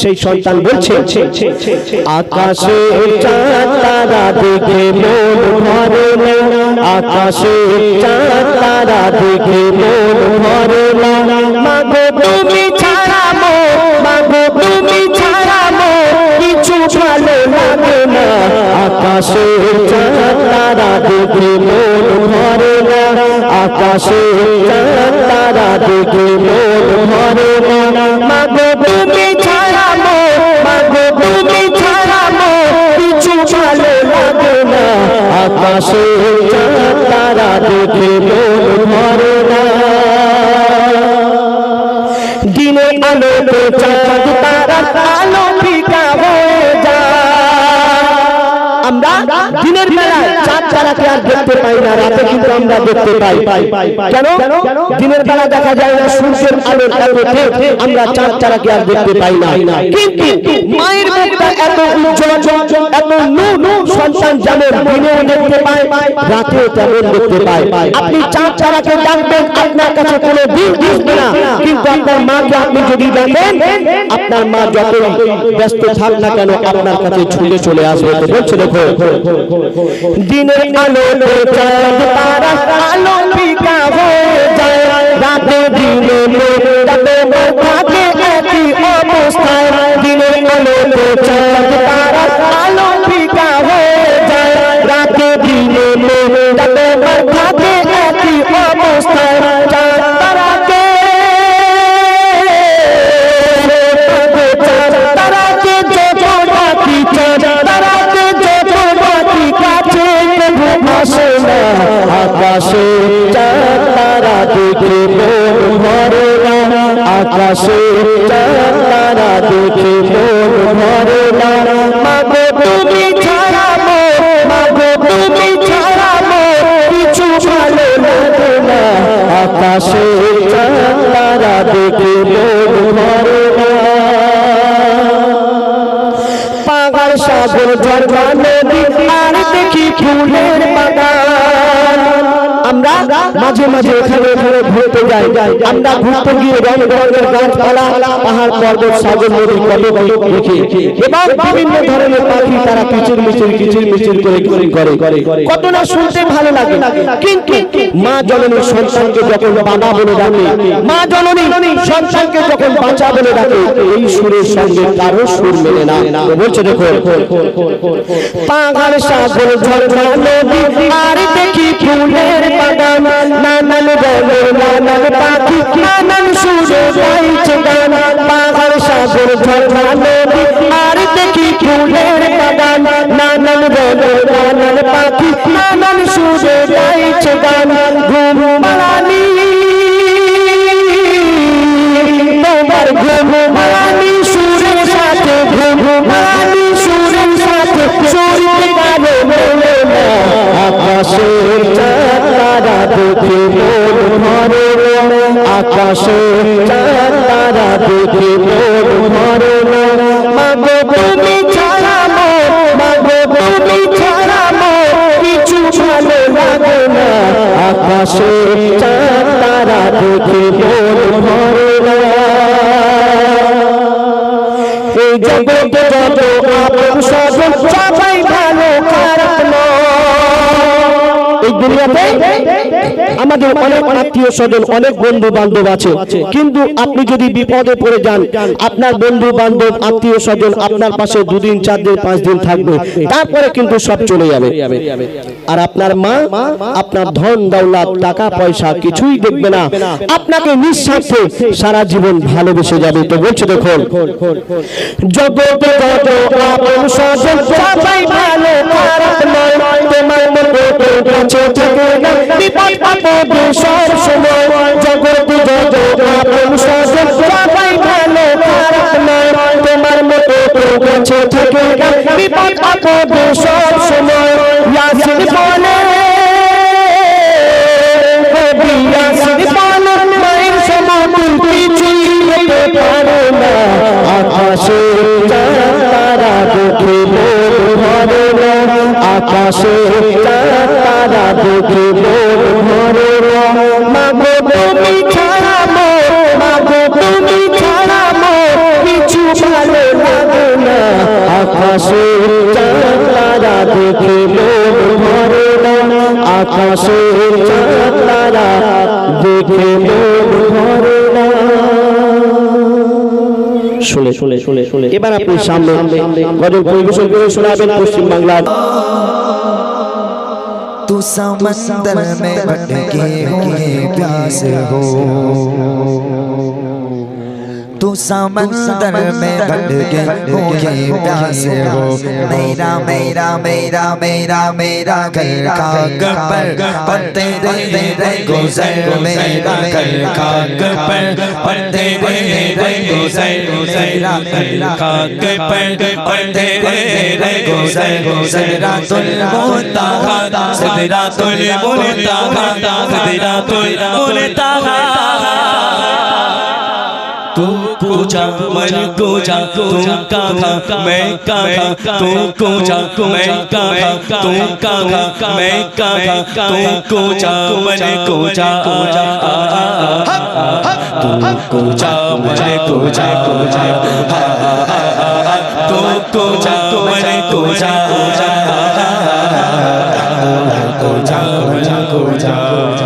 সেই সন্তান বলছে, আকাশে তারা দেখে মন ভরে না, আকাশে তারা দেখে মন ভরে না। তুমি আকাশে তারা দেখে মন ভরে না। আকাশে তারা দেখে মন ভরে না। মাগো তুমি ছাড়া মো, মাগো তুমি ছাড়া মো, কিছু ভালো লাগে না। আকাশে তারা দেখে মন ভরে না। দিনে আলোতে চাঁদ তারা আলো তারাকে আর দেখতে পাই না, রাতে কিন্তু আমরা দেখতে পাই। কেন? দিনের বেলা দেখা যায় না, সূর্যের আলোর আলোতে আমরা চাঁদ তারাকে আর দেখতে পাই না। কিন্তু মায়ের মুখটা এত উজ্জ্বল, এত নূর সন্তান যেমন দিনেও দেখতে পায়, রাতেও তেমন দেখতে পায়। আপনি চাঁদ তারাকে ডাকবেন, আপনার কাছে কোনো দিন আসবে না। কিন্তু আপনার মাকে আপনি যদি ডাকেন, আপনার মা যত ব্যস্ত থাক না কেন, আপনার কাছে ছুটে চলে আসবে। বলছে দেখো দিনের আলো চাঁদ তারা আলো ফিকা হয়ে যায়। রাতে দিনের আলো চাঁদ আকাশে তারা দেখে মন ভরে না মাগো তুমি ছাড়া মো মাগো তুমি ছাড়া মো কিছু ভালো লাগে না আকাশে তারা দেখে মন ভরে না পাগার সাগর ঝরঝা নদী দেখি ফুলের বাগান। আমরা মাঝে মাঝে এখানে এখানে ঘুরতে যাই। আমরা ঘুরতে গিয়ে রং বেরঙের গাছপালা, পাহাড়, পর্বত, সাগর, নদী কত দেখি। এবং বিভিন্ন ধরনের পাখি তারা কিচির মিচির কিচির মিচির করে করে কত না শুনতে ভালো লাগে। কিন্তু মা জননী সন্তানকে যখন বাবা বলে ডাকে, মা জননী সন্তানকে যখন বাঁচা বলে ডাকে, এই সুরের সঙ্গে কারও সুর মেলে না। বলছে, দেখো, পাহাড়, সাগর, ঝরঝরা নদী, আর দেখি ফুলের বাগান নানান রঙের নানান পাখি নানান সুরে গাইছে গান পাহাড় সাগর ঝরঝরা নদী আর দেখি ফুলের বাগান নানান রঙের নানান পাখি নানান সুরে গাইছে গান ঘুম গানে চাঁদ তারা দেখে মন ভরে না মাগো তুমি ছাড়া মো মাগো তুমি ছাড়া মো কিছু ভালো লাগে না আকাশের চাঁদ তারা দেখে মন ভরে না। এই দুনিয়াতে আমাদের অনেক আত্মীয় স্বজন, অনেক বন্ধু বান্ধব আছে। কিন্তু আপনি যদি বিপদে পড়ে যান, আপনার বন্ধু বান্ধব আত্মীয় স্বজন আপনার পাশে দুদিন চার দিন পাঁচ দিন থাকবে। তারপরে কিন্তু সব চলে যাবে। আর আপনার মা, আপনার ধন, দৌলত, টাকা, পয়সা কিছুই দেখবে না। আপনাকে নিঃস্বার্থে সারা জীবন ভালোবেসে যাবে। তো বলছে দেখুন, জগতে থাকে না বিপদ আপদে সব সময় জগতে যত আপন স্বজন সবাই ভালো, খারাপ নয়। তোমার মতো কেউ কাছে থাকে বিপদ আপদে সব সময়। ইয়াসিন বলে ইয়াসিন বলে, মায়ের সমাধি কিছুই হতে পারে না। আকাশে তারা দেখে মন ভরে না। আকাশে তারা দেখে আকাশে চাঁদারা দেখে মন ভরে না। আকাশে চাঁদারা দেখে মন ভরে না। শুনে শুনে শুনে শুনে। এবার আপনি সামনে গজল পরিবেশন করে শোনাবেন পশ্চিমবাংলার। तू समंदर में भटके हो ये प्यास हो तू समंदर में भटके हुए प्यास हो मेरा मेरा मेरा मेरा मेरा घर खाक पर पर तेरे तेरे गुजर मेरा घर खाक पर पर तेरे तेरे गुजर मेरा घर खाक पर पर तेरे तेरे गुजर सदरा तुल मोता खाता सदरा तुल मोता खाता सदरा तुल मोता तू पूछा मन पूछा तू काका मैं काका तू पूछा मैं काका तू काका मैं काका तू पूछा मन पूछा तू पूछा मन पूछा तू पूछा मन पूछा पूछा मन पूछा